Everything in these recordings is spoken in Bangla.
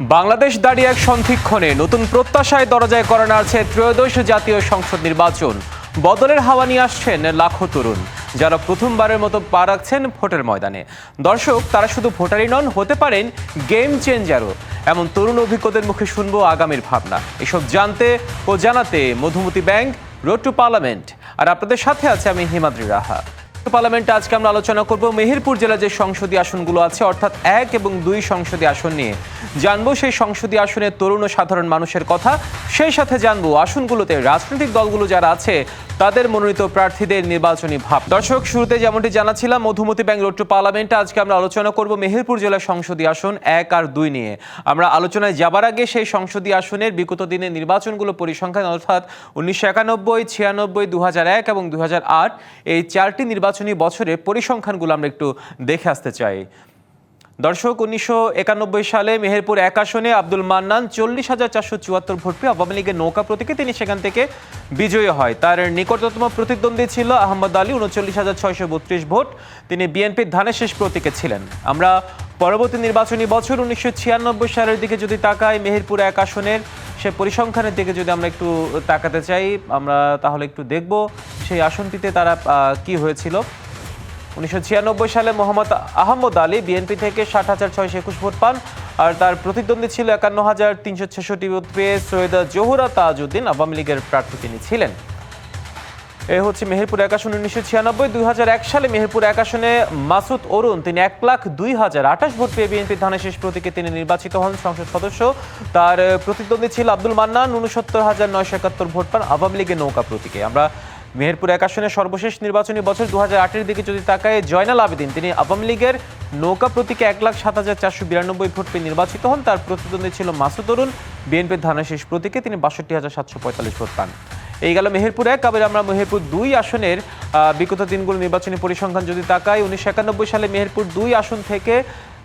বাংলাদেশ দাঁড়িয়ে এক সন্ধিক্ষণে নতুন প্রত্যাশায় দরজায় করা আছে ত্রয়োদশ জাতীয় সংসদ নির্বাচন। বদলের হাওয়া নিয়ে আসছেন লাখো তরুণ, যারা প্রথমবারের মতো পা রাখছেন ভোটের ময়দানে। দর্শক, তারা শুধু ভোটারই নন, হতে পারেন গেম চেঞ্জারও। এমন তরুণ অভিজ্ঞদের মুখে শুনব আগামীর ভাবনা। এসব জানতে ও জানাতে Madhumati bank, road to parliament. আর আপনাদের সাথে আছে আমি হিমাদ্রি রাহা। পার্লামেন্টে আজকে আমরা আলোচনা করব। মেহেরপুর জেলা যে সংসদীয় আসনগুলো আছে, অর্থাৎ এক এবং দুই সংসদীয় আসন নিয়ে। জানব সেই সংসদীয় আসনের তরুণ ও সাধারণ মানুষের কথা। সেই সাথে জানব আসনগুলোতে রাজনৈতিক দলগুলো যারা আছে, তাদের মনোনীত প্রার্থীদের নির্বাচনী ভাব। দর্শক, শুরুতে যেমনটি জানাচ্ছিলাম, মধুমতি ব্যাংক রোড টু পার্লামেন্টে আজকে আমরা আলোচনা করব মেহেরপুর জেলার সংসদীয় আসন এক আর দুই নিয়ে। আমরা আলোচনায় যাবার আগে সেই সংসদীয় আসনের বিগত দিনের নির্বাচনগুলো পরিসংখ্যান, অর্থাৎ উনিশশো একানব্বই, ছিয়ানব্বই দু এক এবং দু হাজার আট, এই চারটি নির্বাচনী বছরের পরিসংখ্যানগুলো আমরা একটু দেখে আসতে চাই। দর্শক, উনিশশো একানব্বই সালে মেহেরপুর এক আসনে আব্দুল মান্নান চল্লিশ হাজার চারশো চুয়াত্তর ভোট পেয়ে আওয়ামী লীগের নৌকা প্রতীকে তিনি সেখান থেকে বিজয়ী হয়। তার নিকটতম প্রতিদ্বন্দ্বী ছিল আহমদ আলী, উনচল্লিশ হাজার ছয়শো বত্রিশ ভোট। তিনি বিএনপির ধানের শেষ প্রতীকে ছিলেন। আমরা পরবর্তী নির্বাচনী বছর উনিশশো ছিয়ানব্বই সালের দিকে যদি তাকাই, মেহেরপুর এক আসনের সে পরিসংখ্যানের দিকে যদি আমরা একটু তাকাতে চাই, আমরা তাহলে একটু দেখব সেই আসনটিতে তারা কি হয়েছিল। উনিশশো ছিয়ানব্বই সালে মোহাম্মদ আহমদ আলী বিএনপি থেকে ষাট হাজার ছয়শো একুশ ভোট পান, আর তার প্রতিদ্বন্দ্বী ছিল একান্ন হাজার তিনশো ছেষট্টি ভোট পেয়ে সৈয়দা জহুরা তাজউদ্দিন আওয়ামী লীগের প্রার্থী তিনি ছিলেন। এ হচ্ছে মেহেরপুর এক আসন উনিশশো ছিয়ানব্বই, দুই হাজার এক সালে মেহেরপুর এক আসনে মাসুদ অরুণ। তিনি এক লাখ দুই হাজার আঠাশ ভোট পেয়ে বিএনপির ধানের শেষ প্রতীকে তিনি নির্বাচিত হন সংসদ সদস্য। তার প্রতিদ্বন্দ্বী ছিল আব্দুল মান্নান, উনসত্তর হাজার নয়শো একাত্তর ভোট পান আওয়ামী লীগের নৌকা প্রতীকে। আমরা মেহেরপুর এক আসনের সর্বশেষ নির্বাচনী বছর দু হাজার আটের দিকে যদি তাকায়, জয়নাল আবেদিন, তিনি আওয়ামী লীগের নৌকা প্রতীকে এক লাখ সাত হাজার চারশো বিরানব্বই ভোট পেয়ে নির্বাচিত হন। তার প্রতিদ্বন্দ্বী ছিল মাসুদ অরুণ। বিএনপির ধানের শেষ প্রতীকে তিনি বাষট্টি হাজার সাতশো পঁয়তাল্লিশ ভোট পান। এই গেল মেহেরপুর এক। আবার আমরা মেহেরপুর দুই আসনের বিগত দিনগুলো নির্বাচনী পরিসংখ্যান যদি তাকাই উনিশশো একানব্বই সালে মেহেরপুর দুই আসন থেকে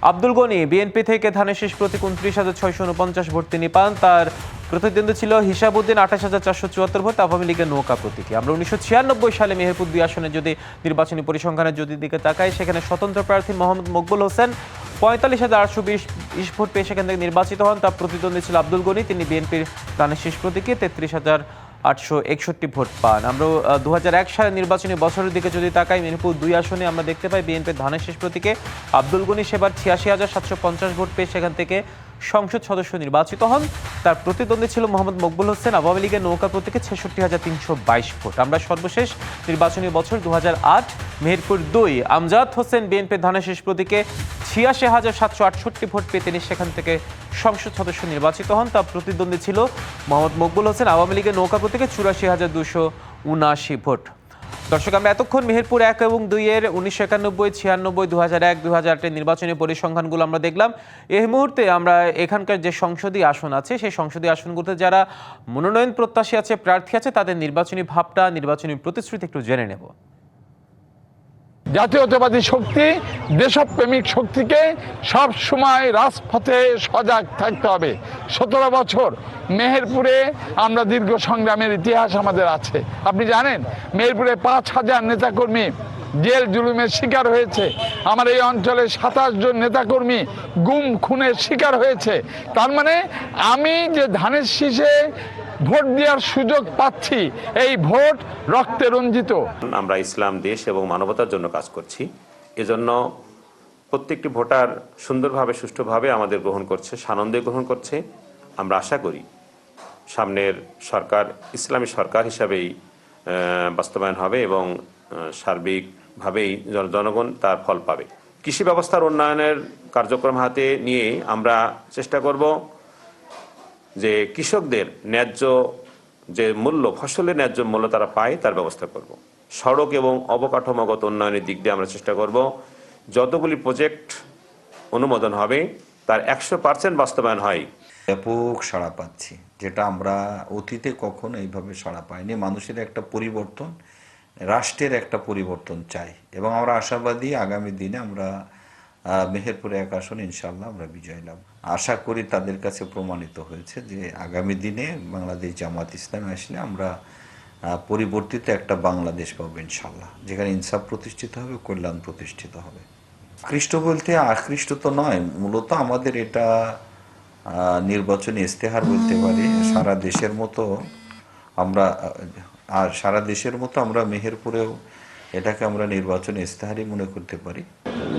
আব্দুল গনি, বিএনপি থেকে ধানের শেষ প্রতীক উনত্রিশ হাজার ছয়শো উনপঞ্চাশ ভোট তিনি পান। তার প্রতিদ্বন্দ্বী ছিল হিসাবুদ্দিন আঠাশ হাজার চারশো চুয়াত্তর ভোট। আওয়ামী লীগের নৌকা প্রতীকে। আমরা উনিশশো ছিয়ানব্বই সালে মেহেরপুর দুই আসনে যদি নির্বাচনী পরিসংখ্যানের যদি দিকে তাকাই, সেখানে স্বতন্ত্র প্রার্থী মোহাম্মদ মকবুল হোসেন পঁয়তাল্লিশ হাজার আটশো বিশ বিশ ভোট পেয়ে সেখান থেকে নির্বাচিত হন। তার প্রতিদ্বন্দ্বী ছিল আব্দুল গনি। তিনি বিএনপির ধানের শেষ প্রতীকে, তেত্রিশ হাজার আটশো একষট্টি ভোট পান। আমরা দু সালের নির্বাচনী বছরের দিকে যদি তাকাই মিরপুর দুই আসনে আমরা দেখতে পাই বিএনপির ধানের শেষ প্রতীকে আব্দুল গনি সেবার ছিয়াশি হাজার সাতশো পঞ্চাশ ভোট পেয়ে সেখান থেকে সংসদ সদস্য নির্বাচিত হন। তার প্রতিদ্বন্দ্বী ছিল মোহাম্মদ মকবুল হোসেন। আওয়ামী লীগের নৌকা প্রতীকে ছেষট্টি হাজার তিনশো বাইশ ভোট। আমরা সর্বশেষ নির্বাচনী বছর দু আট, মেহেরপুর দুই। আমজাদ হোসেন বিএনপির ধানের শেষ প্রতীকে ছিয়াশি হাজার সাতশো আটষট্টি ভোট পেয়ে তিনি সেখান থেকে সংসদ সদস্য নির্বাচিত হন। তার প্রতিদ্বন্দ্বী ছিল মোহাম্মদ মকবুল হোসেন। আওয়ামী লীগের নৌকা প্রতীকে চুরাশি হাজার দুশো উনআশি ভোট। দর্শক, আমরা এতক্ষণ মেহেরপুর এক এবং দুইয়ের উনিশশো একানব্বই, ছিয়ানব্বই দু হাজার এক দু হাজার আটের নির্বাচনী পরিসংখ্যানগুলো আমরা দেখলাম। এই মুহূর্তে আমরা এখানকার যে সংসদীয় আসন আছে, সেই সংসদীয় আসনগুলোতে যারা মনোনয়ন প্রত্যাশী আছে, প্রার্থী আছে, তাদের নির্বাচনী ভাবটা, নির্বাচনী প্রতিশ্রুতি একটু জেনে নেব। জাতীয়তাবাদী শক্তি, দেশপ্রেমিক শক্তিকে সব সময় রাজপথে সজাগ থাকতে হবে। সতেরো বছর মেহেরপুরে আমরা দীর্ঘ সংগ্রামের ইতিহাস আমাদের আছে। আপনি জানেন, মেহেরপুরে পাঁচ হাজার নেতাকর্মী জেল জুলুমের শিকার হয়েছে। আমার এই অঞ্চলে সাতাশ জন নেতাকর্মী গুম, খুনের শিকার হয়েছে। তার মানে আমি যে ধানের শীষে ভোট দেওয়ার সুযোগ পাচ্ছি। এই ভোট রক্তে রঞ্জিত। আমরা ইসলাম, দেশ এবং মানবতার জন্য কাজ করছি। এজন্য প্রত্যেকটি ভোটার সুন্দরভাবে, সুষ্ঠুভাবে আমাদের গ্রহণ করছে, সানন্দে গ্রহণ করছে। আমরা আশা করি সামনের সরকার, ইসলামী সরকার হিসাবেই বাস্তবায়ন হবে এবং সার্বিকভাবেই জন- জনগণ তার ফল পাবে। কৃষি ব্যবস্থার উন্নয়নের কার্যক্রম হাতে নিয়ে আমরা চেষ্টা করব। যে কৃষকদের ন্যায্য যে মূল্য, ফসলের ন্যায্য মূল্য তারা পায়, তার ব্যবস্থা করব। সড়ক এবং অবকাঠামোগত উন্নয়নের দিক দিয়ে আমরা চেষ্টা করব। যতগুলি প্রজেক্ট অনুমোদন হবে, তার একশো পার্সেন্ট বাস্তবায়ন হয়। ব্যাপক সাড়া পাচ্ছি, যেটা আমরা অতীতে কখনো এইভাবে সাড়া পাইনি। মানুষের একটা পরিবর্তন, রাষ্ট্রের একটা পরিবর্তন চাই। এবং আমরা আশাবাদী আগামী দিনে আমরা মেহেরপুরে এক আসন ইনশাল্লাহ আমরা বিজয় লাভ। আশা করি তাদের কাছে প্রমাণিত হয়েছে যে আগামী দিনে বাংলাদেশ জামাত ইসলামে আসলে আমরা পরিবর্তিত একটা বাংলাদেশ পাবো ইনশাল্লাহ যেখানে ইনসাফ প্রতিষ্ঠিত হবে কল্যাণ প্রতিষ্ঠিত হবে। খ্রিস্ট বলতে আকৃষ্ট তো নয় মূলত আমাদের এটা নির্বাচনী ইস্তেহার বলতে পারি। সারা দেশের মতো আমরা আর সারা দেশের মতো আমরা মেহেরপুরেও এটাকে আমরা নির্বাচন ইস্তেহারই মনে করতে পারি।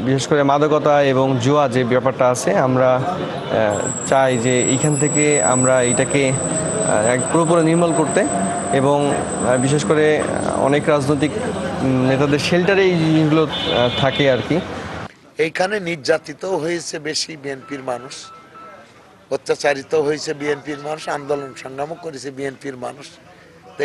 বিশেষ করে মাদকতা এবং জুয়া যে ব্যাপারটা আছে আমরা চাই যে এইখান থেকে আমরা এটাকে এক পুরোপুরি নির্মল করতে এবং বিশেষ করে অনেক রাজনৈতিক নেতাদের শেল্টারে এই জিনিসগুলো থাকে আর কি। এইখানে নির্যাতিত হয়েছে বেশি বিএনপির মানুষ অত্যাচারিত হয়েছে বিএনপির মানুষ আন্দোলন সংগ্রামও করেছে বিএনপির মানুষ।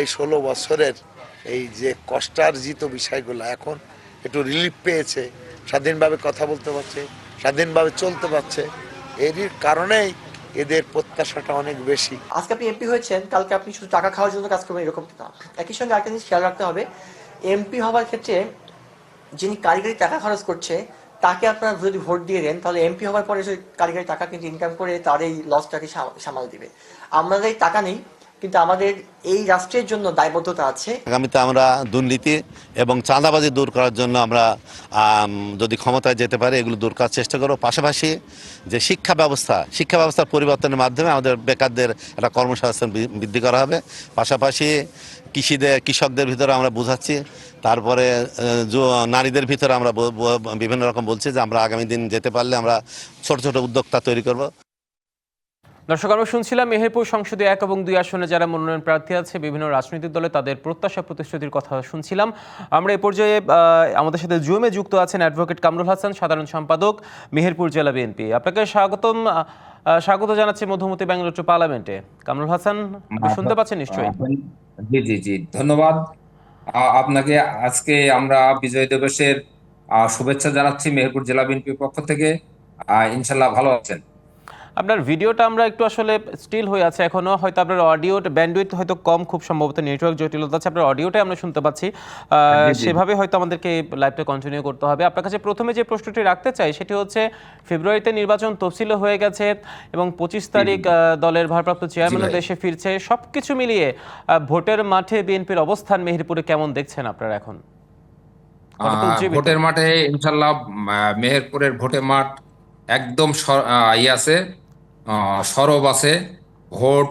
এই ষোলো বছরের এই যে কষ্টার্জিত বিষয়গুলো এখন একটু রিলিফ পেয়েছে, স্বাধীনভাবে কথা বলতে পারছে, স্বাধীনভাবে চলতে পারছে, এরই কারণেই এদের প্রত্যাশাটা অনেক বেশি। আজকে আপনি এমপি হয়েছেন, কালকে আপনি শুধু টাকা খাওয়ার জন্য কাজ করবেন, এরকম না। একই সঙ্গে আরেকটা জিনিস খেয়াল রাখতে হবে এমপি হওয়ার ক্ষেত্রে যিনি কারিগরি টাকা খরচ করছে, তাকে আপনারা যদি ভোট দিয়ে দেন, তাহলে এমপি হওয়ার পরে সেই কারিগরি টাকা কিন্তু ইনকাম করে তার এই লসটাকে সামাল- দিবে। আমাদের টাকা নেই কিন্তু আমাদের এই রাষ্ট্রের জন্য দায়বদ্ধতা আছে। আগামীতে আমরা দুর্নীতি এবং চাঁদাবাজি দূর করার জন্য আমরা যদি ক্ষমতায় যেতে পারি, এগুলো দূর করার চেষ্টা করব। পাশাপাশি যে শিক্ষা ব্যবস্থা, শিক্ষা ব্যবস্থার পরিবর্তনের মাধ্যমে আমাদের বেকারদের একটা কর্মসংস্থান বৃদ্ধি করা হবে। পাশাপাশি কৃষিদের, কৃষকদের ভিতরে আমরা বোঝাচ্ছি, তারপরে নারীদের ভিতরে আমরা বিভিন্ন রকম বলছি যে আমরা আগামী দিন যেতে পারলে আমরা ছোট ছোট উদ্যোক্তা তৈরি করব। দর্শক আমরা শুনছিলাম মেহেরপুর সংসদে এক এবং দুই আসনে যারা মনোনয়ন প্রার্থী আছে, বিভিন্ন রাজনৈতিক দলে তাদের প্রত্যাশা প্রতিশ্রুতির কথা শুনছিলাম। আমরা এ পর্যায়ে আমাদের সাথে জুমে যুক্ত আছেন অ্যাডভোকেট কামরুল হাসান, সাধারণ সম্পাদক, মেহেরপুর জেলা বিএনপি। আপনাকে স্বাগতম স্বাগত জানাচ্ছি মধুমতি ব্যাঙ্গালোর পার্লামেন্টে। কামরুল হাসান শুনতে পাচ্ছেন নিশ্চয়ই? জি জি জি, ধন্যবাদ। আপনাকে আজকে আমরা বিজয় দিবসের শুভেচ্ছা জানাচ্ছি মেহেরপুর জেলা বিএনপির পক্ষ থেকে। ইনশাল্লাহ ভালো আছেন। আপনার ভিডিওটা আমরা একটু আসলে স্টিল হয়ে আছে এখনও। হয়তো আপনার অডিও ব্যান্ডউইথ হয়তো কম খুব সম্ভবত নেটওয়ার্ক জটিলতা আছে। আপনার অডিওটাই আমরা শুনতে পাচ্ছি। সেভাবে হয়তো আমাদেরকে লাইভটা কন্টিনিউ করতে হবে। আপনার কাছে প্রথমে যে প্রশ্নটি রাখতে চাই সেটি হচ্ছে ফেব্রুয়ারিতে নির্বাচন তফসিলও হয়ে গেছে এবং পঁচিশ তারিখ দলের ভারপ্রাপ্ত চেয়ারম্যান দেশে ফিরছে। সবকিছু মিলিয়ে ভোটের মাঠে বিএনপির অবস্থান মেহেরপুরে কেমন দেখছেন আপনারা এখন? ভোটের মাঠে ইনশাল্লাহ মেহেরপুরের ভোটের মাঠ একদম ইয়ে আছে। সরব আছে। ভোট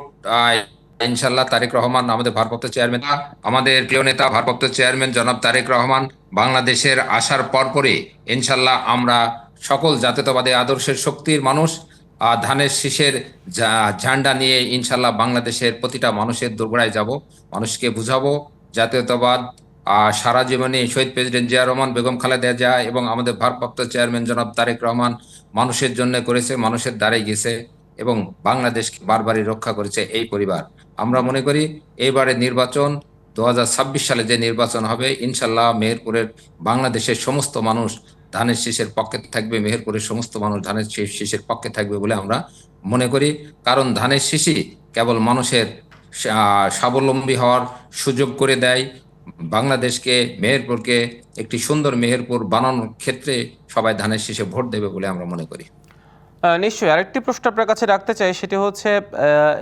ইনশাল্লাহ তারেক রহমান আমাদের ভারপ্রাপ্ত চেয়ারম্যান। আমাদের প্রিয় নেতা, ভারপ্রাপ্ত চেয়ারম্যান জনাব তারেক রহমান বাংলাদেশের আসার পরপরই ইনশাল্লাহ আমরা সকল জাতীয়তাবাদী আদর্শের শক্তির মানুষ। ধানের শীষের ঝান্ডা নিয়ে ইনশাল্লাহ বাংলাদেশের প্রতিটা মানুষের দোরগোড়ায় যাব, মানুষকে বুঝাবো। জাতীয়তাবাদ সারা জীবনে শহীদ প্রেসিডেন্ট জিয়া রহমান, বেগম খালেদা জিয়া এবং আমাদের ভারপ্রাপ্ত চেয়ারম্যান জনাব তারেক রহমান মানুষের জন্য করেছে, মানুষের দ্বারে গেছে। এবং বাংলাদেশকে বারবারই রক্ষা করেছে এই পরিবার। আমরা মনে করি এইবারে নির্বাচন, দু হাজার ছাব্বিশ সালে যে নির্বাচন হবে ইনশাল্লাহ মেহেরপুরের বাংলাদেশের সমস্ত মানুষ ধানের শীষের পক্ষে থাকবে, মেহেরপুরের সমস্ত মানুষ ধানের শীষ- শীষের পক্ষে থাকবে বলে আমরা মনে করি। কারণ ধানের শীষই কেবল মানুষের স্বাবলম্বী হওয়ার সুযোগ করে দেয়। বাংলাদেশকে, মেহেরপুরকে একটি সুন্দর মেহেরপুর বানানোর ক্ষেত্রে সবাই ধানের শীষে ভোট দেবে বলে আমরা মনে করি। নিশ্চয়ই আরেকটি প্রশ্ন আপনার কাছে রাখতে চাই, সেটি হচ্ছে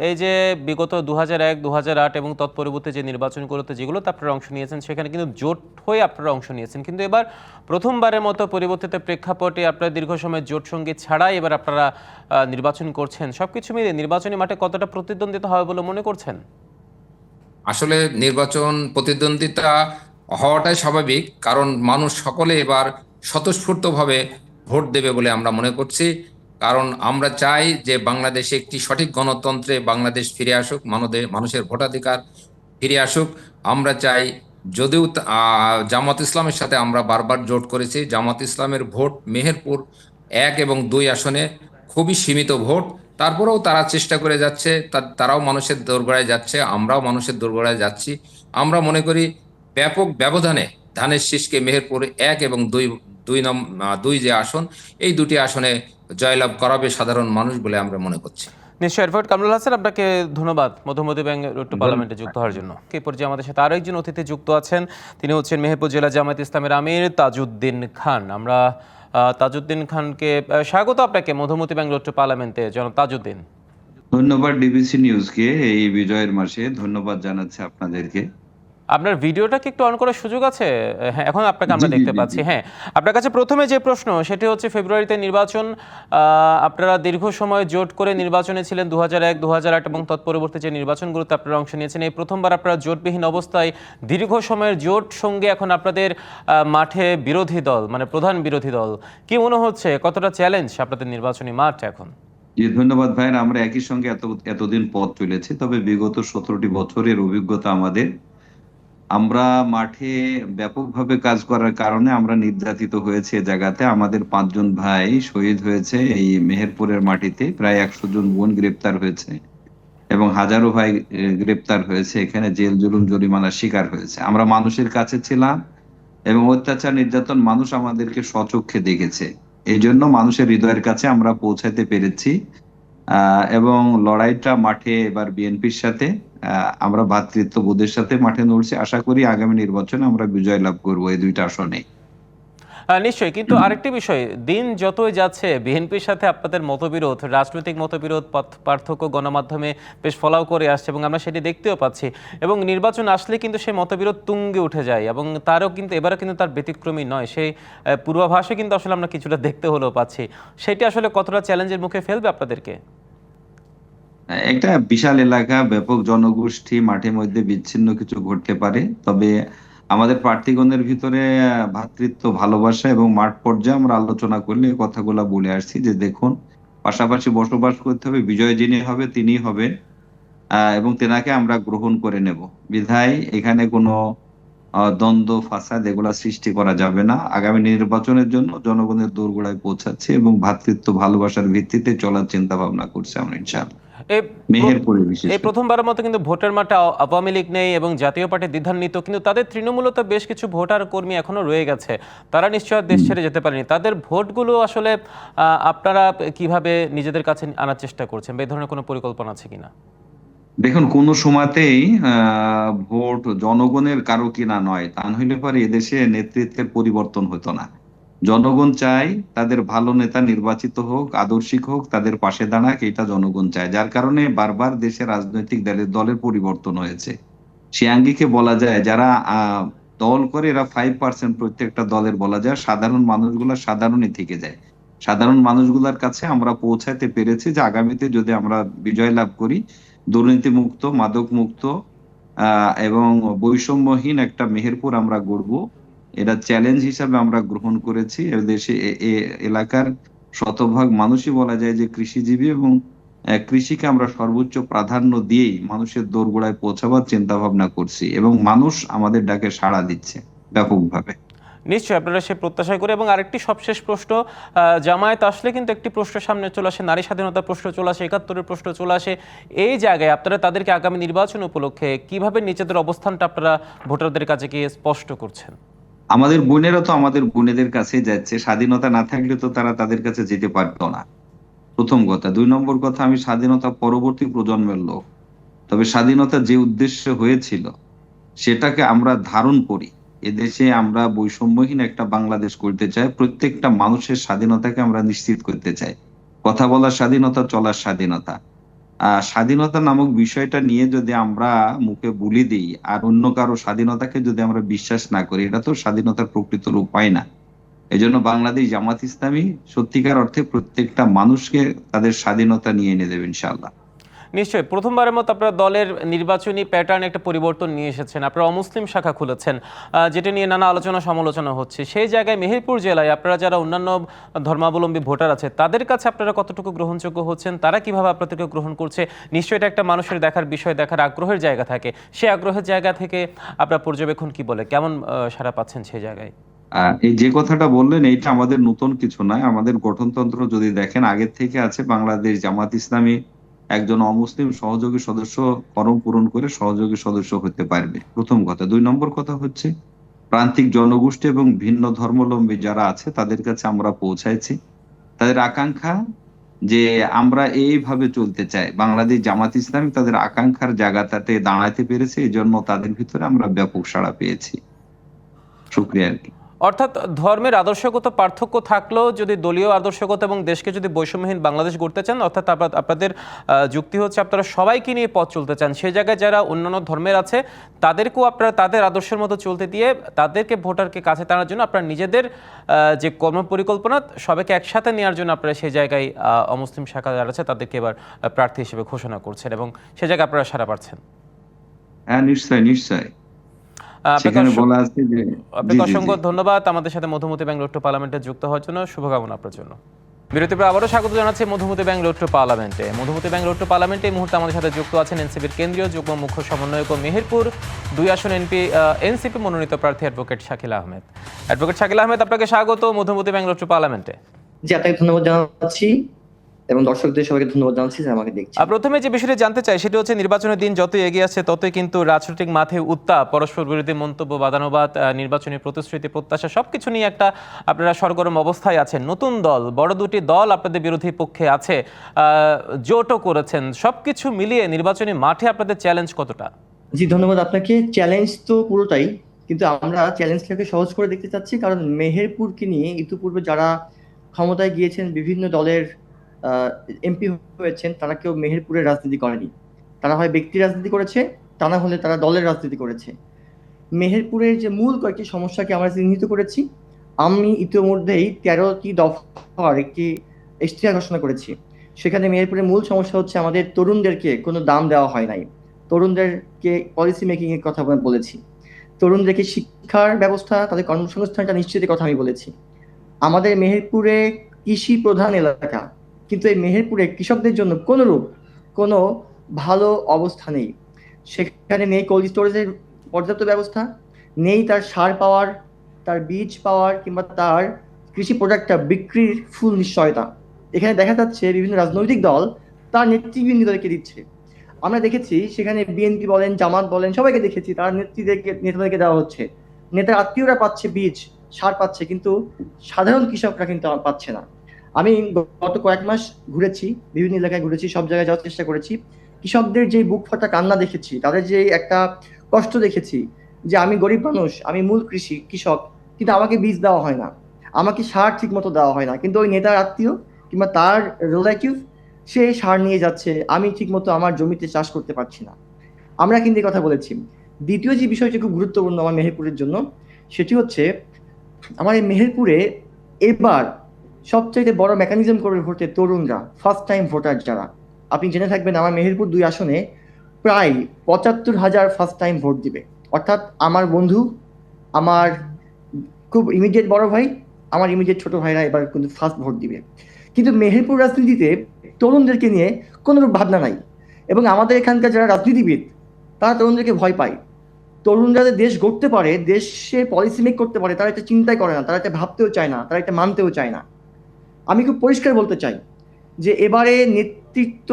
এই যে বিগত দু হাজার এক দু হাজার আট এবং তৎপরবর্তী যে নির্বাচনগুলোতে যেগুলোতে আপনারা অংশ নিয়েছেন, সেখানে কিন্তু জোট হয়ে আপনারা অংশ নিয়েছেন। কিন্তু এবার প্রথমবারের মতো পরিবর্তিত প্রেক্ষাপটে আপনারা দীর্ঘ সময় জোট সঙ্গী ছাড়াই এবার আপনারা নির্বাচন করছেন। সবকিছু মিলিয়ে নির্বাচনী মাঠে কতটা প্রতিদ্বন্দ্বিতা হবে বলে মনে করছেন? আসলে নির্বাচন প্রতিদ্বন্দ্বিতা হওয়াটাই স্বাভাবিক, কারণ মানুষ সকলে এবার স্বতঃস্ফূর্তভাবে ভোট দেবে বলে আমরা মনে করছি। কারণ আমরা চাই যে বাংলাদেশে একটি সঠিক গণতন্ত্রে বাংলাদেশ ফিরে আসুক মানুষের ভোটাধিকার ফিরে আসুক। আমরা চাই যদিও জামাত ইসলামের সাথে আমরা বারবার জোট করেছি, জামাত ইসলামের ভোট মেহেরপুর এক এবং দুই আসনে খুবই সীমিত ভোট। তারপরেও তারা চেষ্টা করে যাচ্ছে তারাও মানুষের দোরগোড়ায় যাচ্ছে, আমরাও মানুষের দোরগোড়ায় যাচ্ছি। আমরা মনে করি ব্যাপক ব্যবধানে ধানের শীষকে মেহেরপুর এক এবং দুই দুই নম দুই যে আসন, এই দুটি আসনে জয়লাভ করাবে সাধারণ মানুষ বলে আমরা মনে করছি। নিশ্চয়ই অ্যাডভোকেট কামরুল হাসান আপনাকে ধন্যবাদ মধুমতি ব্যাংক রোড টু পার্লামেন্টে যুক্ত হওয়ার জন্য। এই পর্যায়ে আমাদের সাথে আরও একজন অতিথি যুক্ত আছেন তিনি হচ্ছেন মেহেরপুর জেলা জামায়াত ইসলামের আমির তাজউদ্দিন খান। আমরা আহ, তাজউদ্দিন খানকে স্বাগত আপনাকে মধুমতি ব্যাংক রোড টু পার্লামেন্টে জন তাজউদ্দিন। ধন্যবাদ ডিবিসি নিউজকে এই বিজয়ের মাসে ধন্যবাদ জানাচ্ছি আপনাদেরকে। আপনার ভিডিওটা কি একটু অন করার সুযোগ আছে? হ্যাঁ এখন আপনাকে আমরা দেখতে পাচ্ছি। হ্যাঁ আপনার কাছে প্রথমে যে প্রশ্ন সেটি হচ্ছে ফেব্রুয়ারিতে নির্বাচন আপনারা দীর্ঘ সময় জোট করে নির্বাচনে ছিলেন দু হাজার এক দু হাজার আট এবং তৎপরবর্তী যে নির্বাচনগুলোতে আপনারা অংশ নিয়েছেন এই প্রথমবার আপনারা জোটবিহীন অবস্থায় দীর্ঘ সময়ের জোট সঙ্গে এখন আপনাদের মাঠে বিরোধী দল মানে প্রধান বিরোধী দল কি মনে হচ্ছে? কতটা চ্যালেঞ্জ আপনাদের নির্বাচনী মাঠ এখন? জি ধন্যবাদ ভাইয়ের। আমরা একই সঙ্গে এত এতদিন পথ চলেছি তবে বিগত সতেরোটি বছরের অভিজ্ঞতা আমাদের। আমরা মাঠে ব্যাপকভাবে কাজ করার কারণে আমরা নির্যাতিত হয়েছে জায়গাতে। আমাদের পাঁচজন ভাই শহীদ হয়েছে এই মেহেরপুরের মাটিতে। প্রায় একশো জন বোন গ্রেপ্তার হয়েছে এবং হাজারো ভাই গ্রেপ্তার হয়েছে। এখানে জেল, জুলুম, জরিমানার শিকার হয়েছে। আমরা মানুষের কাছে ছিলাম এবং অত্যাচার, নির্যাতন মানুষ আমাদেরকে স্বচক্ষে দেখেছে। এই জন্য মানুষের হৃদয়ের কাছে আমরা পৌঁছাতে পেরেছি। এবং লড়াইটা মাঠে এবার বিএনপির সাথে আমরা ভ্রাতৃত্ববোধের সাথে মাঠে নড়ছি। আশা করি আগামী নির্বাচনে আমরা বিজয় লাভ করব এই দুইটা আসনে আহ, নিশ্চয়ই। কিন্তু আরেকটি বিষয় দিন যতই যাচ্ছে বিএনপির সাথে আপনাদের মতবিরোধ রাজনৈতিক মতবিরোধ পার্থক্য গণমাধ্যমে বেশ ফলাও করে আসছে এবং আমরা সেটি দেখতেও পাচ্ছি। এবং নির্বাচন আসলে কিন্তু সেই মতবিরোধ তুঙ্গে উঠে যায় এবং তারও কিন্তু এবারও কিন্তু তার ব্যতিক্রমী নয়। সেই পূর্বাভাসে কিন্তু আসলে আমরা কিছুটা দেখতে হলেও পাচ্ছি। সেটি আসলে কতটা চ্যালেঞ্জের মুখে ফেলবে আপনাদেরকে? একটা বিশাল এলাকা, ব্যাপক জনগোষ্ঠী মাঠের মধ্যে বিচ্ছিন্ন কিছু ঘটতে পারে। তবে আমাদের প্রার্থীগণের ভিতরে ভ্রাতৃত্ব ভালোবাসা এবং মাঠ পর্যায়ে আমরা আলোচনা করলে কথাগুলা বলে আসছি যে দেখুন, পাশাপাশি বসবাস করতে হবে, বিজয় যিনি হবে, তিনি হবেন এবং তেনাকে আমরা গ্রহণ করে নেব। বিধায় এখানে কোনো দ্বন্দ্ব, ফাসাদ এগুলা সৃষ্টি করা যাবে না। আগামী নির্বাচনের জন্য জনগণের দোরগোড়ায় পৌঁছাচ্ছে এবং ভ্রাতৃত্ব ভালোবাসার ভিত্তিতে চলার চিন্তা ভাবনা করছে আমরা, ইনশাআল্লাহ। এই। প্রথমবারের মতো কিন্তু ভোটের মাঠে আওয়ামী লীগ নেই এবং জাতীয় পার্টি দ্বিধান্বিত কিন্তু তাদের তৃণমূলত বেশ কিছু ভোটার কর্মী এখনও রয়ে গেছে। তারা নিশ্চয় দেশ ছেড়ে যেতে পারেনি। তাদের ভোটগুলো আসলে আপনারা কীভাবে নিজেদের কাছে আনার চেষ্টা করছেন বা এই ধরনের কোনো পরিকল্পনা আছে কিনা? দেখুন কোন সময়তেই ভোট জনগণের কারও কিনা নয়। তা নইলে পরে এদেশে নেতৃত্বের পরিবর্তন হতো না। জনগণ চায় তাদের ভালো নেতা নির্বাচিত হোক, আদর্শিক হোক, তাদের পাশে দাঁড়াক, এটা জনগণ চায়। যার কারণে বারবার দেশের রাজনৈতিক দলের দলের পরিবর্তন হয়েছে। সে আঙ্গিকে বলা যায়, যারা দল করে এরা ফাইভ পার্সেন্ট প্রত্যেকটা দলের বলা যায়, সাধারণ মানুষগুলা সাধারণই থেকে যায়। সাধারণ মানুষগুলার কাছে আমরা পৌঁছাতে পেরেছি যে আগামীতে যদি আমরা বিজয় লাভ করি দুর্নীতি মুক্ত মাদক মুক্ত এবং বৈষম্যহীন একটা মেহেরপুর আমরা গড়ব। এটা চ্যালেঞ্জ হিসাবে আমরা গ্রহণ করেছি। দেশে এলাকার শতভাগ মানুষই বলা যায় যে কৃষিজীবী এবং কৃষিকে আমরা সর্বোচ্চ প্রাধান্য দিয়েই মানুষের দোরগোড়ায় পৌঁছাবার চিন্তা ভাবনা করছি এবং মানুষ আমাদের ডাকে সাড়া দিচ্ছে ব্যাপকভাবে। নিশ্চয়ই আপনারা সে প্রত্যাশা করে এবং আরেকটি সবশেষ প্রশ্ন জামায়াত আসলে কিন্তু একটি প্রশ্ন সামনে চলে আসে, নারী স্বাধীনতার প্রশ্ন চলে আসে, একাত্তরের প্রশ্ন চলে আসে। এই জায়গায় আপনারা তাদেরকে আগামী নির্বাচন উপলক্ষে কীভাবে নিজেদের অবস্থানটা আপনারা ভোটারদের কাছে গিয়ে স্পষ্ট করছেন? আমাদের বোনেরা তো আমাদের বোনেদের কাছে যাচ্ছে, স্বাধীনতা না থাকলে তো তারা তাদের কাছে যেতে পারতো না। প্রথম কথা। দুই নম্বর কথা, আমি স্বাধীনতা পরবর্তী প্রজন্মের লোক। তবে স্বাধীনতা যে উদ্দেশ্য হয়েছিল, সেটাকে আমরা ধারণ করি। এদেশে আমরা বৈষম্যহীন একটা বাংলাদেশ করতে চাই, প্রত্যেকটা মানুষের স্বাধীনতাকে আমরা নিশ্চিত করতে চাই। কথা বলার স্বাধীনতা, চলার স্বাধীনতা। স্বাধীনতা নামক বিষয়টা নিয়ে যদি আমরা মুখে বলি দিই আর অন্য কারও স্বাধীনতাকে যদি আমরা বিশ্বাস না করি, এটা তো স্বাধীনতার প্রকৃত রূপ হয় না। এজন্য জন্য বাংলাদেশ জামাত ইসলামী সত্যিকার অর্থে প্রত্যেকটা মানুষকে তাদের স্বাধীনতা নিয়ে এনে দেবে, ইনশাআল্লাহ। নিশ্চয়ই, প্রথমবারের মতো আপনারা দলের নির্বাচনী প্যাটার্ন একটা পরিবর্তন নিয়ে এসেছেন। আপনারা অমুসলিম শাখা খুলেছেন যেটা নিয়ে নানা আলোচনা সমালোচনা হচ্ছে। সেই জায়গায় মেহেরপুর জেলায় আপনারা যারা অন্যান্য ধর্মাবলম্বী ভোটার আছে, তাদের কাছে আপনারা কতটুকু গ্রহণযোগ্য হচ্ছেন? তারা কীভাবে আপনাদেরকে গ্রহণ করছে? নিশ্চয়ই এটা একটা মানুষের দেখার বিষয়, দেখার আগ্রহের জায়গা থাকে। সেই আগ্রহের জায়গা থেকে আপনার পর্যবেক্ষণ কি বলে? কেমন সাড়া পাচ্ছেন সেই জায়গায়? এই যে কথাটা বললেন, এইটা আমাদের নতুন কিছু নয়। আমাদের গঠনতন্ত্র যদি দেখেন, আগের থেকে আছে বাংলাদেশ জামাত ইসলামী একজন অমুসলিম সহযোগী সদস্য ফরম পূরণ করে সহযোগী সদস্য হতে পারবে। প্রথম কথা। দুই নম্বর কথা হচ্ছে, প্রান্তিক জনগোষ্ঠী এবং ভিন্ন ধর্মলম্বী যারা আছে, তাদের কাছে আমরা পৌঁছাইছি। তাদের আকাঙ্ক্ষা যে আমরা এইভাবে চলতে চাই। বাংলাদেশ জামাত ইসলামী তাদের আকাঙ্ক্ষার জায়গাটাতে দাঁড়াতে পেরেছে এই জন্য তাদের ভিতরে আমরা ব্যাপক সাড়া পেয়েছি। শুক্রিয়া আর কি। অর্থাৎ ধর্মের আদর্শগত পার্থক্য থাকলেও যদি দলীয় আদর্শগত এবং দেশকে যদি বৈষম্যহীন বাংলাদেশ গড়তে চান, অর্থাৎ আপনাদের যুক্তি হচ্ছে আপনারা সবাইকে নিয়ে পথ চলতে চান। সেই জায়গায় যারা অন্যান্য ধর্মের আছে, তাদেরকেও আপনারা তাদের আদর্শের মতো চলতে দিয়ে তাদেরকে ভোটারকে কাছে টানার জন্য আপনারা নিজেদের যে কর্ম পরিকল্পনা সবাইকে একসাথে নেওয়ার জন্য আপনারা সেই জায়গায় অমুসলিম শাখা যারা আছে, তাদেরকে এবার প্রার্থী হিসেবে ঘোষণা করছেন এবং সে জায়গায় আপনারা সারা পাচ্ছেন। হ্যাঁ নিশ্চয় নিশ্চয় সেখানে বলা আছে যে আপনাকে। অসংখ্য ধন্যবাদ। আমাদের সাথে মধুমতি ব্যাংক লোট্টো পার্লামেন্টে যুক্ত হওয়ার জন্য শুভকামনা আপনার জন্য। বিরতির পর আবারও স্বাগত জানাচ্ছি মধুমতি ব্যাংক লোট্টো পার্লামেন্টে। মধুমতি ব্যাংক লোট্টো পার্লামেন্টে এই মুহূর্তে আমাদের সাথে যুক্ত আছেন এনসিপির কেন্দ্রীয় যুগ্ম মুখ্য সমন্বয়ক ও মেহেরপুর দুই আসন এনপি এনসিপি মনোনীত প্রার্থী অ্যাডভোকেট শাকিল আহমেদ। অ্যাডভোকেট শাকিল আহমেদ আপনাকে স্বাগত মধুমতি ব্যাংক লোট্টো পার্লামেন্টে। জি আপনাকে ধন্যবাদ জানাচ্ছি। এবং দর্শকদের সবাইকে ধন্যবাদ জানাচ্ছি যে আমাকে দেখছি আর প্রথমে যে বিষয়টি জানতে চাই সেটি হচ্ছে নির্বাচনের দিন যতই এগিয়ে আসছে ততই কিন্তু রাজনৈতিক মাঠে উত্তাপ পরস্পর বিরোধী মন্তব্য বাদানুবাদ নির্বাচনী প্রতিশ্রুতি প্রত্যাশা সবকিছু নিয়ে একটা আপনারা সরগরম অবস্থায় আছেন। নতুন দল বড় দুটি দল আপনাদের বিরোধী পক্ষে আছে জোটও করেছেন। সবকিছু মিলিয়ে নির্বাচনী মাঠে আপনাদের চ্যালেঞ্জ কতটা? জি ধন্যবাদ আপনাকে। চ্যালেঞ্জ তো পুরোটাই কিন্তু আমরা চ্যালেঞ্জটাকে সহজ করে দেখতে চাচ্ছি কারণ মেহেরপুরকে নিয়ে ইতিপূর্বে যারা ক্ষমতায় গিয়েছেন বিভিন্ন দলের এমপি হয়েছেন, তারা কেউ মেহেরপুরের রাজনীতি করেনি। তারা হয় ব্যক্তি রাজনীতি করেছে, তা না হলে তারা দলের রাজনীতি করেছে। মেহেরপুরের যে মূল কয়েকটি সমস্যাকে আমরা চিহ্নিত করেছি, আমি ইতিমধ্যেই তেরোটি দফার একটি ইশতেহার ঘোষণা করেছি। সেখানে মেহেরপুরের মূল সমস্যা হচ্ছে আমাদের তরুণদেরকে কোনো দাম দেওয়া হয় নাই। তরুণদেরকে পলিসি মেকিং এর কথা বলেছি। তরুণদেরকে শিক্ষার ব্যবস্থা, তাদের কর্মসংস্থানটা নিশ্চিতের কথা আমি বলেছি। আমাদের মেহেরপুরে কৃষি প্রধান এলাকা কিন্তু এই মেহেরপুরে কৃষকদের জন্য কোনোরূপ কোনো ভালো অবস্থা নেই। সেখানে নেই কোল্ড স্টোরেজের পর্যাপ্ত ব্যবস্থা, নেই তার সার পাওয়ার, তার বীজ পাওয়ার কিংবা তার কৃষি প্রোডাক্টটা বিক্রির ফুল নিশ্চয়তা। এখানে দেখা যাচ্ছে বিভিন্ন রাজনৈতিক দল তার নেতৃবৃন্দদেরকে দিচ্ছে। আমরা দেখেছি সেখানে বিএনপি বলেন, জামাত বলেন, সবাইকে দেখেছি তার নেতৃত্বকে নেতাদেরকে দেওয়া হচ্ছে। নেতার আত্মীয়রা পাচ্ছে বীজ, সার পাচ্ছে, কিন্তু সাধারণ কৃষকরা কিন্তু পাচ্ছে না। আমি গত কয়েক মাস ঘুরেছি, বিভিন্ন এলাকায় ঘুরেছি, সব জায়গায় যাওয়ার চেষ্টা করেছি। কৃষকদের যে বুক ফাটা কান্না দেখেছি, তাদের যে একটা কষ্ট দেখেছি যে আমি গরিব মানুষ, আমি মূল কৃষি, কৃষক, কিন্তু আমাকে বীজ দেওয়া হয় না। আমাকে সার ঠিক মতো দেওয়া হয় না। কিন্তু ওই নেতার আত্মীয় কিংবা তার রিলেটিভ সে সার নিয়ে যাচ্ছে, আমি ঠিক মতো আমার জমিতে চাষ করতে পারছি না। আমরা কিন্তু কথা বলেছি। দ্বিতীয় যে বিষয়টি খুব গুরুত্বপূর্ণ আমার মেহেরপুরের জন্য, সেটি হচ্ছে, আমার এই মেহেরপুরে এবার সবচাইতে বড় মেকানিজম করে ভোটে তরুণরা ফার্স্ট টাইম ভোটার যারা, আপনি জেনে থাকবেন আমার মেহেরপুর দুই আসনে প্রায় পঁচাত্তর হাজার ফার্স্ট টাইম ভোট দিবে। অর্থাৎ আমার বন্ধু, আমার খুব ইমিডিয়েট বড় ভাই, আমার ইমিডিয়েট ছোট ভাইরা এবার কিন্তু ফার্স্ট ভোট দিবে। কিন্তু মেহেরপুর রাজনীতিতে তরুণদেরকে নিয়ে কোনো ভাবনা নাই। এবং আমাদের এখানকার যারা রাজনীতিবিদ, তারা তরুণদেরকে ভয় পায়। তরুণরা যে দেশ গড়তে পারে, দেশে পলিসি মেক করতে পারে, তারা এটা চিন্তাই করে না, তারা এটা ভাবতেও চায় না, তারা এটা মানতেও চায় না। আমি খুব পরিষ্কার বলতে চাই যে এবারে নেতৃত্ব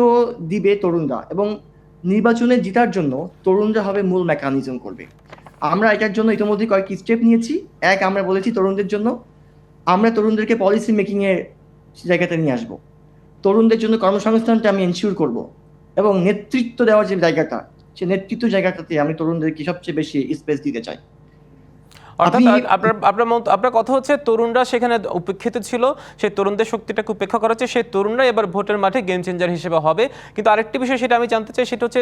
দিবে তরুণরা এবং নির্বাচনে জেতার জন্য তরুণরা হবে মূল মেকানিজম করবে। আমরা এটার জন্য ইতিমধ্যে কয়েকটি স্টেপ নিয়েছি। এক, আমরা বলেছি তরুণদের জন্য। আমরা তরুণদেরকে পলিসি মেকিং এর জায়গাতে নিয়ে আসব। তরুণদের জন্য কর্মসংস্থানটা আমি এনশিওর করব এবং নেতৃত্ব দেওয়ার যে জায়গাটা, সে নেতৃত্ব জায়গাটাতে আমি তরুণদেরকে সবচেয়ে বেশি স্পেস দিতে চাই। অর্থাৎ আপনার আপনার আপনার কথা হচ্ছে তরুণরা সেখানে উপেক্ষিত ছিল সেই তরুণদের শক্তিটাকে উপেক্ষা করা হচ্ছে সেই তরুণরা এবার ভোটের মাঠে গেম চেঞ্জার হিসেবে হবে। কিন্তু আরেকটি বিষয় সেটা আমি জানতে চাই সেটা হচ্ছে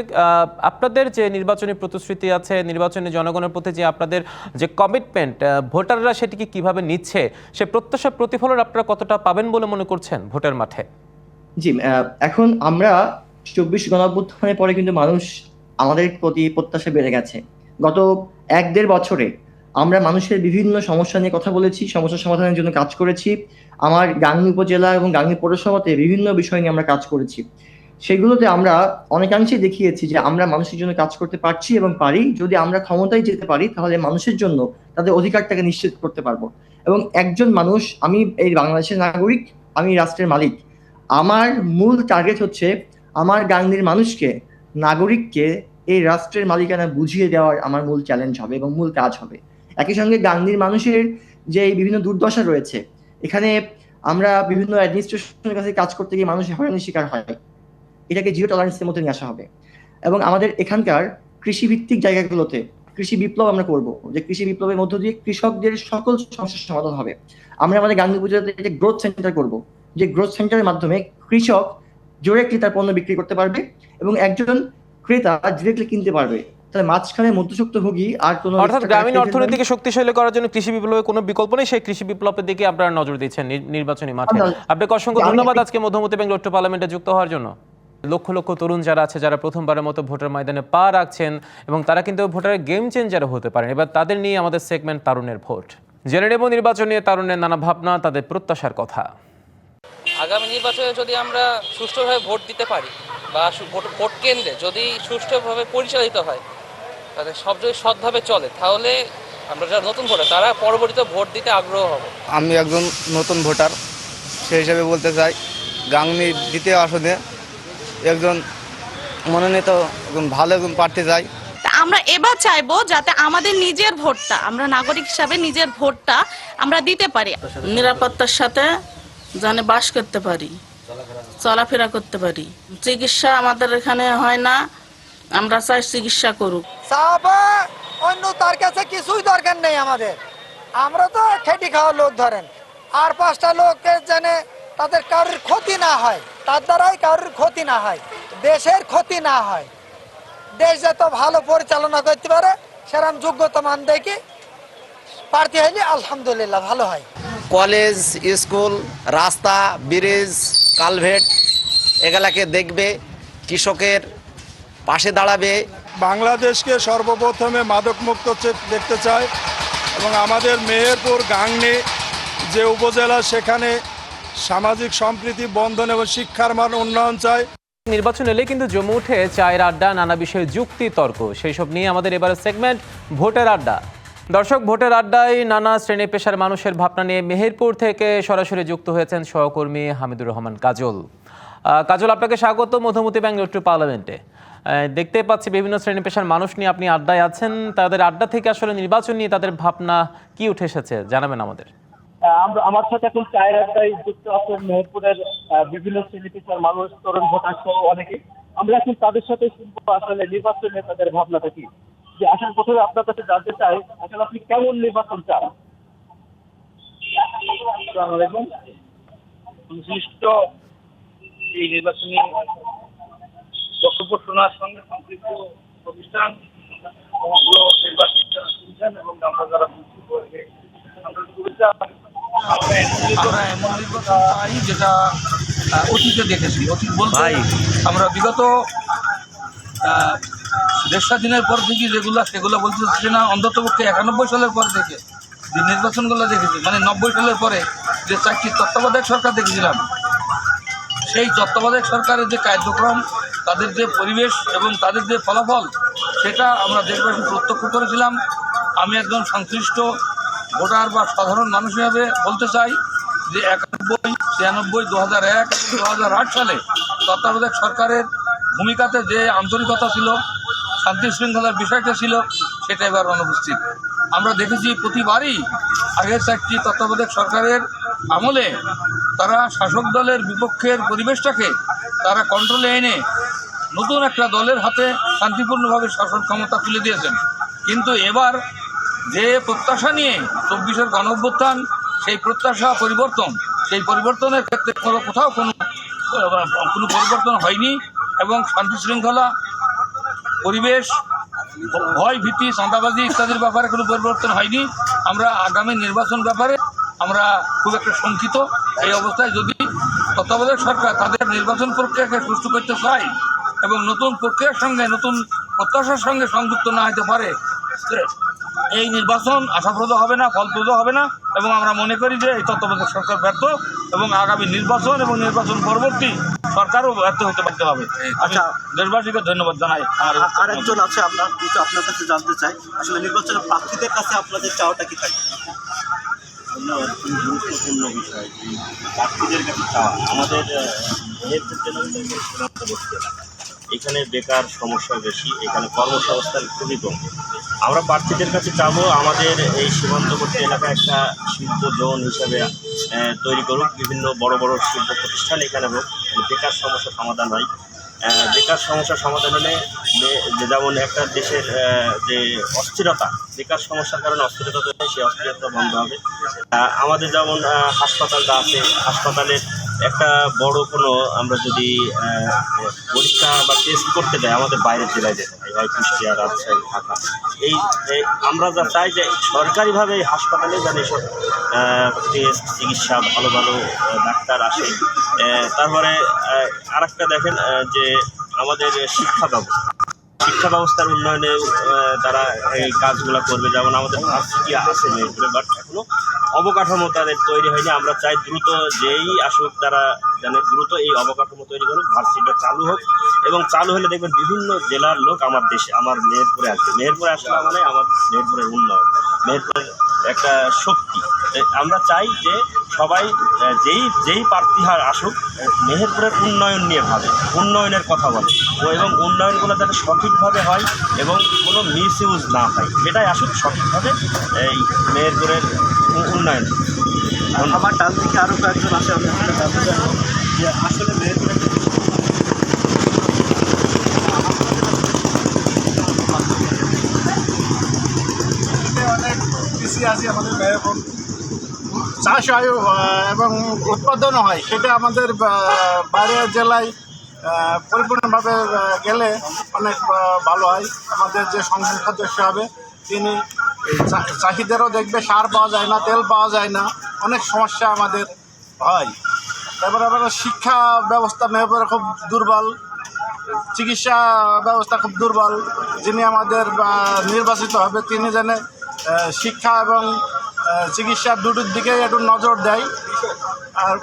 আপনাদের যে নির্বাচনী প্রতিশ্রুতি আছে নির্বাচনী জনগণের প্রতি যে আপনাদের যে কমিটমেন্ট ভোটাররা সেটিকে কীভাবে নিচ্ছে সে প্রত্যাশা প্রতিফলন আপনারা কতটা পাবেন বলে মনে করছেন ভোটের মাঠে? জি এখন আমরা চব্বিশ গণঅভ্যুত্থানের পরে কিন্তু মানুষ আমাদের প্রতি প্রত্যাশা বেড়ে গেছে। গত এক দেড় বছরে আমরা মানুষের বিভিন্ন সমস্যা নিয়ে কথা বলেছি, সমস্যা সমাধানের জন্য কাজ করেছি। আমার গাংনী উপজেলা এবং গাংনী পৌরসভাতে বিভিন্ন বিষয় নিয়ে আমরা কাজ করেছি। সেগুলোতে আমরা অনেকাংশেই দেখিয়েছি যে আমরা মানুষের জন্য কাজ করতে পারছি এবং পারি। যদি আমরা ক্ষমতায় যেতে পারি, তাহলে মানুষের জন্য তাদের অধিকারটাকে নিশ্চিত করতে পারব। এবং একজন মানুষ, আমি এই বাংলাদেশের নাগরিক, আমি রাষ্ট্রের মালিক। আমার মূল টার্গেট হচ্ছে আমার গাঙ্গির মানুষকে, নাগরিককে এই রাষ্ট্রের মালিকানা বুঝিয়ে দেওয়ার আমার মূল চ্যালেঞ্জ হবে এবং মূল কাজ হবে। একই সঙ্গে গাঙ্গির মানুষের যে বিভিন্ন দুর্দশা রয়েছে, এখানে আমরা বিভিন্ন অ্যাডমিনিস্ট্রেশনের কাছে কাজ করতে গিয়ে মানুষ হয়রানির শিকার হয়। এটাকে জিরো টলারেন্সের মধ্যে নিয়ে আসা হবে। এবং আমাদের এখানকার কৃষিভিত্তিক জায়গাগুলোতে কৃষি বিপ্লব আমরা করব, যে কৃষি বিপ্লবের মধ্য দিয়ে কৃষকদের সকল সমস্যার সমাধান হবে। আমরা আমাদের গান্ধী পুজোতে যে গ্রোথ সেন্টার করব, যে গ্রোথ সেন্টারের মাধ্যমে কৃষক ডিরেক্টলি তার পণ্য বিক্রি করতে পারবে এবং একজন ক্রেতা ডিরেক্টলি কিনতে পারবে। তাহলে মাঝখানে আর কোনো অর্থাৎ গ্রামীণ অর্থনীতিকে শক্তিশালী করার জন্য কৃষি বিপ্লবের কোনো বিকল্প নেই সেই কৃষি বিপ্লবের দিকে আপনারা নজর দিচ্ছেন নির্বাচনী মাঠে। আপনাকে অসংখ্য ধন্যবাদ আজকে মধ্যমতি ব্যাংক লোট্ট পার্লামেন্টে যুক্ত হওয়ার জন্য। লক্ষ লক্ষ তরুণ যারা আছে যারা প্রথমবারের মতো ভোটার ময়দানে পা রাখছেন এবং তারা কিন্তু ভোটারের গেম চেঞ্জার হতে পারেন। এবার তাদের নিয়ে আমাদের সেগমেন্ট তারুণের ভোট। জেনে নেব নির্বাচন নিয়ে তারুণের নানা ভাবনা তাদের প্রত্যাশার কথা। আগামী নির্বাচনে যদি আমরা সুষ্ঠুভাবে ভোট দিতে পারি বা ভোট- ভোট কেন্দ্রে যদি সুষ্ঠুভাবে পরিচালিত হয় তাদের সব যদি সৎভাবে চলে তাহলে আমরা যারা নতুন ভোটার তারা পরবর্তীতে ভোট দিতে আগ্রহ হবে। আমি একজন নতুন ভোটার সেই হিসাবে বলতে চাই গাংনি দ্বিতীয় আসনে একজন মনোনীত একজন ভালো একজন প্রার্থী চাই। তা আমরা এবার চাইব যাতে আমাদের নিজের ভোটটা আমরা নাগরিক হিসাবে নিজের ভোটটা আমরা দিতে পারি। নিরাপত্তার সাথে জানে বাস করতে পারি চলাফেরা করতে পারি। চিকিৎসা আমাদের এখানে হয় না আমরা চাই চিকিৎসা করুক। অন্য তার কাছে কিছুই দরকার নেই আমাদের। আমরা তো খেটি খাওয়া লোক ধরেন। আর পাঁচটা লোককে জানে তাদের কারোর ক্ষতি না হয় তার দ্বারাই কারোর ক্ষতি না হয় দেশের ক্ষতি না হয়। দেশ যত ভালো পরিচালনা করতে পারে সেরকম যোগ্যতা মান দেখি প্রার্থী হইলে আলহামদুলিল্লাহ ভালো হয়। কলেজ স্কুল রাস্তা ব্রিজ কালভেট এগুলাকে দেখবে কৃষকের পাশে দাঁড়াবে। বাংলাদেশকে সর্বপ্রথমে মাদকমুক্ত চে- দেখতে চায় এবং আমাদের মেহেরপুর গাংনি যে উপজেলা সেখানে সামাজিক সম্প্রীতি বন্ধন এবং শিক্ষার মান উন্নয়ন চায়। নির্বাচন এলে কিন্তু জমে উঠে চায়ের আড্ডা নানা বিষয়ে যুক্তি তর্ক। সেই সব নিয়ে আমাদের এবারে সেগমেন্ট ভোটের আড্ডা। দর্শক ভোটের আড্ডায় নানা শ্রেণি পেশার মানুষের ভাবনা নিয়ে মেহেরপুর থেকে সরাসরি যুক্ত হয়েছেন সহকর্মী হামিদুর রহমান কাজল। কাজল আপনাকে স্বাগত। মধুমতি ব্যাংক টু পার্লামেন্টে। দেখতে পাচ্ছি বিভিন্ন শ্রেণি পেশার মানুষ নিয়ে আপনি আড্ডায় আছেন। তাদের আড্ডা থেকে আসলে নির্বাচন নিয়ে তাদের ভাবনা কি উঠে এসেছে? জানাবেন আমাদের। আমরা আমার সাথে এখন চায়ের আড্ডায় যুক্ত আছেন মেহেরপুরের বিভিন্ন শ্রেণি পেশার মানুষ তরুণ ভোটার সহ অনেকে। আমরা এখন তাদের সাথে শুনব আসলে নির্বাচনে তাদের ভাবনাটা কি? যে আসলে প্রথমে আপনার কাছে জানতে চাই আসলে আপনি কেমন নির্বাচন চান? আসসালামু আলাইকুম। সংশ্লিষ্ট এই নির্বাচনী বক্তব্য শোনার সঙ্গে সম্পৃক্ত প্রতিষ্ঠান সমগ্র নির্বাচিত যারা শুনছেন এবং আমরা যারা আমরা এমন নির্বাচন চাই যেটা অতীতে দেখেছি। অতীত বলতে আমরা বিগত আহ, দেশ স্বাধীনের পর থেকে যেগুলো সেগুলো বলতে না। অন্ততপক্ষে একানব্বই সালের পর থেকে যে নির্বাচনগুলো দেখেছি। মানে নব্বই সালের পরে যে চারটি তত্ত্বাবধায়ক সরকার দেখেছিলাম সেই তত্ত্বাবধায়ক সরকারের যে কার্যক্রম তাদের যে পরিবেশ এবং তাদের যে ফলাফল, সেটা আমরা দেশবাসী প্রত্যক্ষ করেছিলাম। আমি একজন সংশ্লিষ্ট ভোটার বা সাধারণ মানুষ হিসাবে বলতে চাই যে একানব্বই, ছিয়ানব্বই দু হাজার এক দু হাজার আট সালে তত্ত্বাবধায়ক সরকারের ভূমিকাতে যে আন্তরিকতা ছিল, শান্তি শৃঙ্খলার বিষয়টা ছিল, সেটা এবার অনুপস্থিত। আমরা দেখেছি প্রতিবারই আগের চারটি তত্ত্বাবধায়ক সরকারের আমলে তারা শাসক দলের বিপক্ষের পরিবেশটাকে তারা কন্ট্রোলে এনে নতুন একটা দলের হাতে শান্তিপূর্ণভাবে শাসন ক্ষমতা তুলে দিয়েছেন। কিন্তু এবার যে প্রত্যাশা নিয়ে চব্বিশের গণ অভ্যুত্থান সেই প্রত্যাশা পরিবর্তন, সেই পরিবর্তনের ক্ষেত্রে কোনো কোথাও কোনো কোনো পরিবর্তন হয়নি এবং শান্তি শৃঙ্খলা, পরিবেশ, ভয় ভীতি, চাঁদাবাজি ইত্যাদির ব্যাপারে কোনো পরিবর্তন হয়নি। আমরা আগামী নির্বাচন ব্যাপারে আমরা খুব একটা শঙ্কিত। এই অবস্থায় যদি তত্ত্বাবধায়ক সরকার তাদের নির্বাচন প্রক্রিয়াকে সুষ্ঠু করতে চায় এবং নতুন প্রক্রিয়ার সঙ্গে নতুন প্রত্যাশার সঙ্গে সংযুক্ত না হতে পারে। এই নির্বাচন আশাপ্রদ হবে না ফলপ্রদ হবে না এবং আমরা মনে করি যে এই তত্ত্বাবধায়ক সরকার ব্যর্থ এবং আগামী নির্বাচন এবং নির্বাচন পরবর্তী সরকারও ব্যর্থ হতে পারতে হবে। আচ্ছা দেশবাসীকে ধন্যবাদ জানাই বক্তব্য। আরেকজন আছে আপনার কিছু আপনার কাছে জানতে চাই। আসলে নির্বাচনের প্রার্থীদের কাছে আপনাদের চাওয়াটা কি থাকে? গুরুত্বপূর্ণ বিষয়। প্রার্থীদের কাছে চাওয়া। আমাদের এখানে বেকার সমস্যা বেশি, এখানে কর্মসংস্থান খুবই কম। আমরা প্রার্থীদের কাছে চাবো আমাদের এই সীমান্তবর্তী এলাকা একটা শিল্প জোন হিসাবে তৈরি করুক, বিভিন্ন বড় বড় শিল্প প্রতিষ্ঠান এখানে হোক বেকার সমস্যা সমাধান হয়। বেকার সমস্যার সমাধান হলে যেমন একটা দেশের যে অস্থিরতা, বেকার সমস্যার কারণে অস্থিরতা সেই অস্থিরতা বন্ধ হবে। আমাদের যেমন হাসপাতালটা আছে, হাসপাতালের একটা বড় কোনো আমরা যদি পরীক্ষা বা টেস্ট করতে যাই আমাদের বাইরের জেলায় যেতে হয় হয় কুষ্টিয়া, রাজশাহী, ঢাকা। এই আমরা যা চাই যে সরকারিভাবে এই হাসপাতালে যেন এসব টেস্ট চিকিৎসা ভালো ভালো ডাক্তার আসে। তারপরে আর দেখেন যে আমাদের শিক্ষা ব্যবস্থা। শিক্ষা ব্যবস্থার উন্নয়নে তারা এই কাজগুলো করবে, যেমন আমাদের ভার্সিটি আছে মেয়েগুলো বাট এখনও অবকাঠামো তাদের তৈরি হয়নি। আমরা চাই দ্রুত যেই আসুক তারা যেন দ্রুত এই অবকাঠামো তৈরি করুক, ভার্সিটিটা চালু হোক। এবং চালু হলে দেখবেন বিভিন্ন জেলার লোক আমার দেশে, আমার মেহেরপুরে আসবে মেহেরপুরে আসলে মানে আমার মেহেরপুরের উন্নয়ন। মেহেরপুরের একটা শক্তি। আমরা চাই যে সবাই যেই যেই প্রার্থী হার আসুক মেহেরপুরের উন্নয়ন নিয়ে ভাবে, উন্নয়নের কথা বলে। ও এবং উন্নয়নগুলো যাতে সঠিকভাবে হয় এবং কোনো মিস না হয়। সেটাই আসুক সঠিকভাবে এই মেহেরপুরের উন্নয়ন। আমার ডান দিকে আরও কয়েকজন আছে আমি আসলে জানতে চাইব যে আসলে অনেক কৃষি আছে আমাদের চাষ হয় এবং উৎপাদনও হয় সেটা আমাদের বাইরের জেলায় পরিপূর্ণভাবে গেলে অনেক ভালো হয়। আমাদের যে সংসদ সদস্য হবে তিনি এই চা- চাহিদারও দেখবে সার পাওয়া যায় না, তেল পাওয়া যায় না, অনেক সমস্যা আমাদের হয়। তারপরে আবার শিক্ষা ব্যবস্থা মেহেরপুরে খুব দুর্বল, চিকিৎসা ব্যবস্থা খুব দুর্বল, যিনি আমাদের নির্বাচিত হবে, তিনি যেন শিক্ষা এবং চিকিৎসা দুটোর দিকে একটু নজর দেয়। আর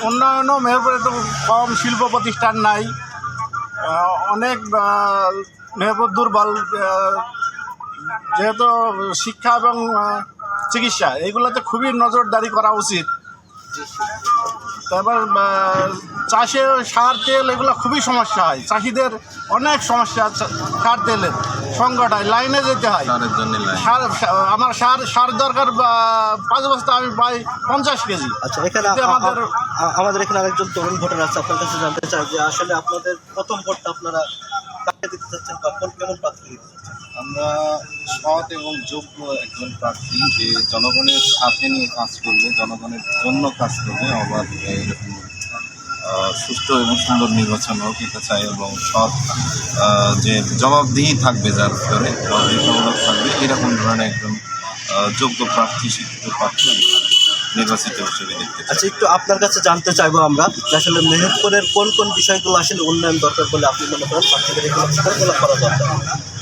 উন্নয়নও মেহেরপুরে একটু কম শিল্প প্রতিষ্ঠান নাই। অনেক মেহেরপুর দুর্বল যেহেতু শিক্ষা এবং চিকিৎসা এইগুলোতে খুবই নজরদারি করা উচিত। তারপর চাষে সার তেল এগুলো খুবই সমস্যা হয়। চাষিদের অনেক সমস্যা সার তেলের সংকট হয় লাইনে যেতে হয়। সার আমার সার সার দরকার পাঁচ বস্তা আমি পাই পঞ্চাশ কেজি। আচ্ছা এখানে আমাদের আমাদের এখানে আরেকজন তরুণ ভোটার আছে আপনার কাছে জানতে চাই যে আসলে আপনাদের প্রথম ভোটটা আপনারা কাকে দিতে চাচ্ছেন বা কোন কেমন প্রার্থী দিতে আমরা সৎ এবং যোগ্য একজন প্রার্থী যে জনগণের সাথে নিয়ে কাজ করবে, জনগণের জন্য কাজ করবে, অবাধ এরকম সুষ্ঠু এবং সুন্দর নির্বাচন হোক এটা চাই এবং সৎ যে জবাবদিহি থাকবে যার ভিতরে, জবাবদিহিমূলক থাকবে, এরকম ধরনের একজন যোগ্য প্রার্থী, শিক্ষিত প্রার্থী নির্বাচিত হিসেবে দেখতে আচ্ছা একটু আপনার কাছে জানতে চাইব আমরা আসলে মেহেরপুরের কোন কোন বিষয়গুলো আসলে উন্নয়ন দরকার বলে আপনি মনে করেন? প্রার্থীদের এগুলো করা দরকার।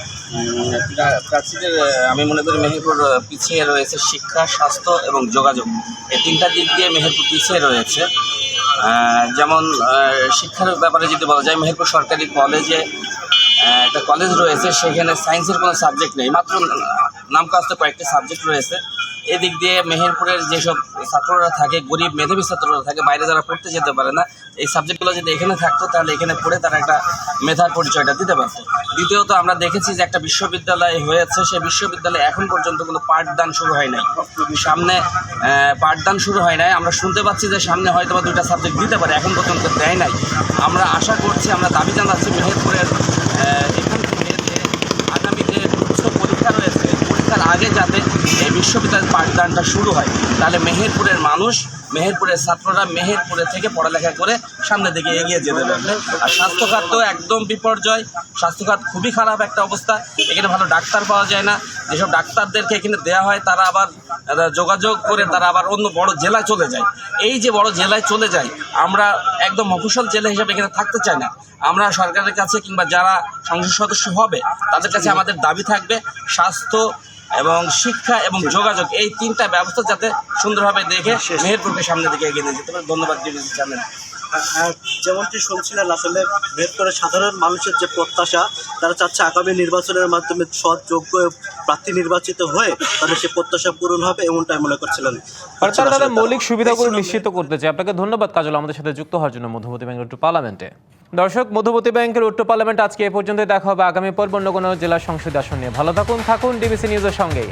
প্রার্থীদের আমি মনে করি মেহেরপুর পিছিয়ে রয়েছে শিক্ষা, স্বাস্থ্য এবং যোগাযোগ। এই তিনটা দিক দিয়ে মেহেরপুর পিছিয়ে রয়েছে। যেমন শিক্ষার ব্যাপারে যদি বলা যায়, মেহেরপুর সরকারি কলেজে একটা কলেজ রয়েছে, সেখানে সায়েন্সের কোনো সাবজেক্ট নেই। মাত্র নাম কাস্তে কয়েকটি সাবজেক্ট রয়েছে। এদিক দিয়ে মেহেরপুরের যেসব ছাত্ররা থাকে, গরিব মেধাবী ছাত্ররা থাকে, বাইরে যারা পড়তে যেতে পারে না, এই সাবজেক্টগুলো যদি এখানে থাকতো, তাহলে এখানে পড়ে তারা একটা মেধার পরিচয়টা দিতে পারতো। দ্বিতীয়ত আমরা দেখেছি যে একটা বিশ্ববিদ্যালয় হয়েছে, সেই বিশ্ববিদ্যালয়ে এখন পর্যন্ত কোনো পাঠদান শুরু হয় নাই। সামনে পাঠদান শুরু হয় নাই। আমরা শুনতে পাচ্ছি যে সামনে হয়তো বা দুইটা সাবজেক্ট দিতে পারে, এখন পর্যন্ত দেয় নাই। আমরা আশা করছি, আমরা দাবি জানাচ্ছি মেহেরপুরের আহ, এখান থেকে যে আগামীতে উচ্চ পরীক্ষা রয়েছে পরীক্ষার আগে যাতে এই বিশ্ববিদ্যালয়ের পাঠদানটা শুরু হয়, তাহলে মেহেরপুরের মানুষ, মেহেরপুরের ছাত্ররা মেহেরপুরে থেকে পড়ালেখা করে সামনের দিকে এগিয়ে যেতে পারবে। আর স্বাস্থ্যখাত তো একদম বিপর্যয়, স্বাস্থ্যখাত খুবই খারাপ একটা অবস্থা। এখানে ভালো ডাক্তার পাওয়া যায় না। যেসব ডাক্তারদেরকে এখানে দেওয়া হয়, তারা আবার যোগাযোগ করে তারা আবার অন্য বড় জেলায় চলে যায়। এই যে বড় জেলায় চলে যায়, আমরা একদম মফস্বল জেলা হিসাবে এখানে থাকতে চাই না। আমরা সরকারের কাছে কিংবা যারা সংসদ সদস্য হবে, তাদের কাছে আমাদের দাবি থাকবে, স্বাস্থ্য এবং শিক্ষা এবং যোগাযোগ এই তিনটা ব্যবস্থা যাতে সুন্দরভাবে দেখে মেহেরপুরকে সামনে দিকে এগিয়ে নিয়ে যেতে পারে। ধন্যবাদ চ্যানেল। আ- আ- যেমনটি শুনছিলেন আসলে মেহেরপুরের সাধারণ মানুষের যে প্রত্যাশা তারা চাচ্ছে আগামী নির্বাচনের মাধ্যমে সৎ যোগ্য প্রার্থী নির্বাচিত হয়ে তাদের সে প্রত্যাশা পূরণ হবে এমনটাই মনে করছিলেন তারা তাদের মৌলিক সুবিধাগুলো নিশ্চিত করতে চাই আপনাকে ধন্যবাদ কাজল আমাদের সাথে যুক্ত হওয়ার জন্য মধুমতি ব্যাংকের উত্তর পার্লামেন্টে। দর্শক, মধুবতী ব্যাংকের উত্তর পার্লামেন্ট আজকে এ পর্যন্ত দেখা হবে আগামী পর্ব অন্য কোনো জেলা সংসদ আসন নিয়ে। ভালো থাকুন থাকুন, ডিবিসি নিউজের সঙ্গেই।